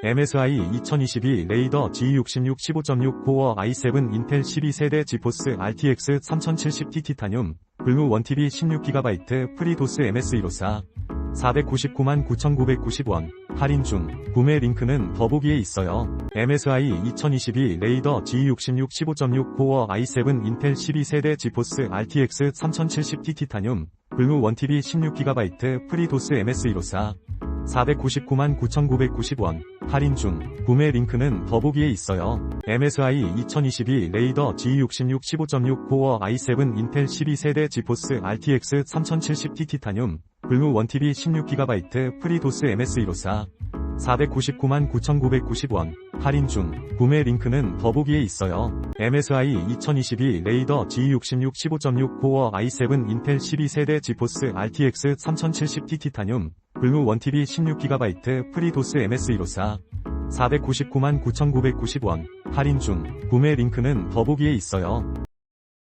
MSI 2022 레이더 G66 15.6 코어 i7 인텔 12세대 지포스 RTX 3070T 티타늄 블루 1TB 16GB 프리도스 MS254 499만 9,990원 할인 중 구매 링크는 더보기에 있어요. MSI 2022 레이더 G66 15.6 코어 i7 인텔 12세대 지포스 RTX 3070T 티타늄 블루 1TB 16GB 프리도스 MS254 499만 9,990원. 할인 중. 구매 링크는 더보기에 있어요. MSI 2022 레이더 G66 15.6 코어 i7 인텔 12세대 지포스 RTX 3070T 티타늄 블루 1TB 16GB 프리도스 MS254 499만 9,990원. 할인 중. 구매 링크는 더보기에 있어요. MSI 2022 레이더 G66 15.6 코어 i7 인텔 12세대 지포스 RTX 3070T 티타늄 블루 1TB 16GB 프리도스 MS254 499만 9,990원 할인 중 구매 링크는 더보기에 있어요.